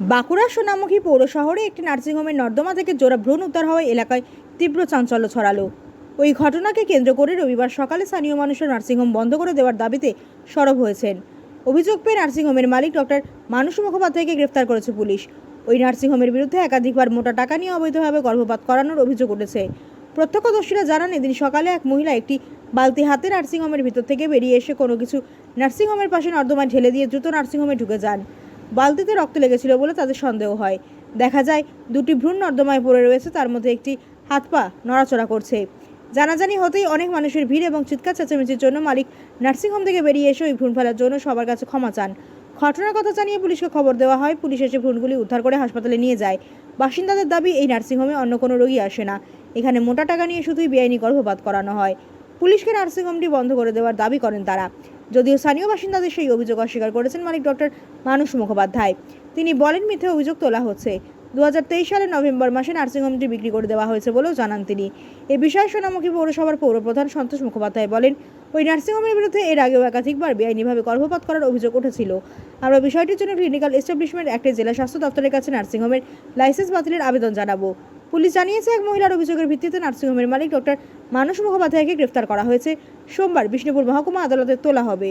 বাঁকুড়া সোনামুখী পৌর শহরে একটি নার্সিংহোমের নর্দমা থেকে জোড়া ভ্রূণ উদ্ধার হওয়ায় এলাকায় তীব্র চাঞ্চল্য ছড়ালো। ওই ঘটনাকে কেন্দ্র করে রবিবার সকালে স্থানীয় মানুষের নার্সিংহোম বন্ধ করে দেওয়ার দাবিতে সরব হয়েছেন। অভিযোগ পেয়ে নার্সিংহোমের মালিক ডক্টর মানুষ মুখোপাধ্যায়কে গ্রেফতার করেছে পুলিশ। ওই নার্সিংহোমের বিরুদ্ধে একাধিকবার মোটা টাকা নিয়ে অবৈধভাবে গর্ভপাত করানোর অভিযোগ উঠেছে। প্রত্যক্ষদর্শীরা জানান, এদিন সকালে এক মহিলা একটি বালতি হাতে নার্সিংহোমের ভিতর থেকে বেরিয়ে এসে কোনো কিছু নার্সিংহোমের পাশে নর্দমায় ঢেলে দিয়ে দ্রুত নার্সিংহোমে ঢুকে যান। বালতিতে রক্ত লেগেছিল বলে তাদের সন্দেহ হয়। দেখা যায়, দুটি ভ্রূণ নর্দমায় পড়ে রয়েছে, তার মধ্যে একটি হাত পা নড়াচড়া করছে। জানাজানি হতেই অনেক মানুষের ভিড় এবং চিৎকার চেঁচামেচির জন্য মালিক নার্সিংহোম থেকে বেরিয়ে এসে ওই ভ্রূণ ফেলার জন্য সবার কাছে ক্ষমা চান। ঘটনার কথা জানিয়ে পুলিশকে খবর দেওয়া হয়, পুলিশ এসে ভ্রূণগুলি উদ্ধার করে হাসপাতালে নিয়ে যায়। বাসিন্দাদের দাবি, এই নার্সিংহোমে অন্য কোনো রোগী আসে না। এখানে মোটা টাকা নিয়ে শুধুই বেআইনি গর্ভপাত করানো হয়। পুলিশকে নার্সিংহোমটি বন্ধ করে দেওয়ার দাবি করেন তারা। যদিও স্থানীয় বাসিন্দাদের সেই অভিযোগ অস্বীকার করেছেন মালিক ডক্টর মানুষ মুখোপাধ্যায়। তিনি বলেন, মিথ্যে অভিযোগ তোলা হচ্ছে। দু হাজার তেইশ সালের নভেম্বর মাসে নার্সিংহোমটি বিক্রি করে দেওয়া হয়েছে বলেও জানান তিনি। এ বিষয়ে সোনামুখী পৌরসভার পৌরপ্রধান সন্তোষ মুখোপাধ্যায় বলেন, ওই নার্সিংহোমের বিরুদ্ধে এর আগেও একাধিকবার বেআইনিভাবে গর্ভপাত করার অভিযোগ উঠেছিল। আমরা বিষয়টির জন্য ক্লিনিক্যাল এস্টাবলিশমেন্ট অ্যাক্টে জেলা স্বাস্থ্য দপ্তরের কাছে নার্সিংহোমের লাইসেন্স বাতিলের আবেদন জানাব। পুলিশ জানিয়েছে, এক মহিলার অভিযোগের ভিত্তিতে নার্সিংহোমের মালিক ডক্টর মানুষ মুখোপাধ্যায়কে গ্রেফতার করা হয়েছে। সোমবার বিষ্ণুপুর মহকুমা আদালতে তোলা হবে।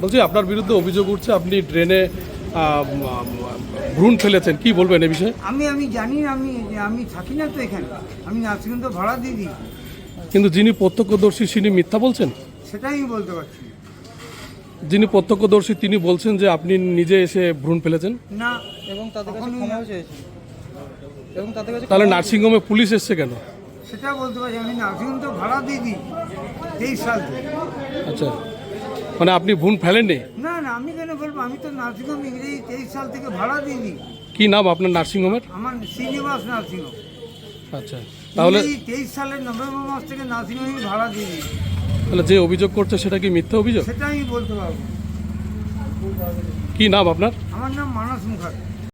বলছি আপনার বিরুদ্ধে অভিযোগ উঠছে আপনি ড্রেনে ভ্রূণ ফেলেছেন। কি বলবেন এ বিষয়ে? আমি আমি জানি না, আমি আমি থাকি না তো এখানে। আমি নার্সিংহোম তো ভাড়া দিয়ে দিই। কিন্তু যিনি প্রত্যক্ষদর্শী তিনি মিথ্যা বলছেন? সেটাই আমি বলতে পারছি না। যিনি প্রত্যক্ষদর্শী তিনি বলছেন যে আপনি নিজে এসে ভ্রূণ ফেলেছেন? না। এবং তাদের কাছে কখনোই ক্ষমাও না। চেয়েছে। এবং তাদের কাছে তাহলে নার্সিংহোমে পুলিশ এসছে কেন? সেটা বলতে পারছি আমি নার্সিংহোম তো ভাড়া দিয়ে দিই। তেইশ সাল থেকে। আচ্ছা। মানে আপনি ভ্রূণ ফেলেননি? না না আমি কেন বলব? আমি তো নার্সিংহোম ইংরেজি তেইশ সাল থেকে ভাড়া দিইনি। দিই কি নাম আপনার নার্সিংহোমের? আমার শ্রীনিবাস নার্সিংহোম। আচ্ছা তাহলে তেইশ সালের নভেম্বর মাস থেকে নার্সিংহোমে ভাড়া দিইনি। দিই তাহলে যে অভিযোগ করছে সেটা কি মিথ্যা অভিযোগ? সেটা আমি বলতে পারব কি নাম আপনার? আমার নাম মানস মুখার্জি।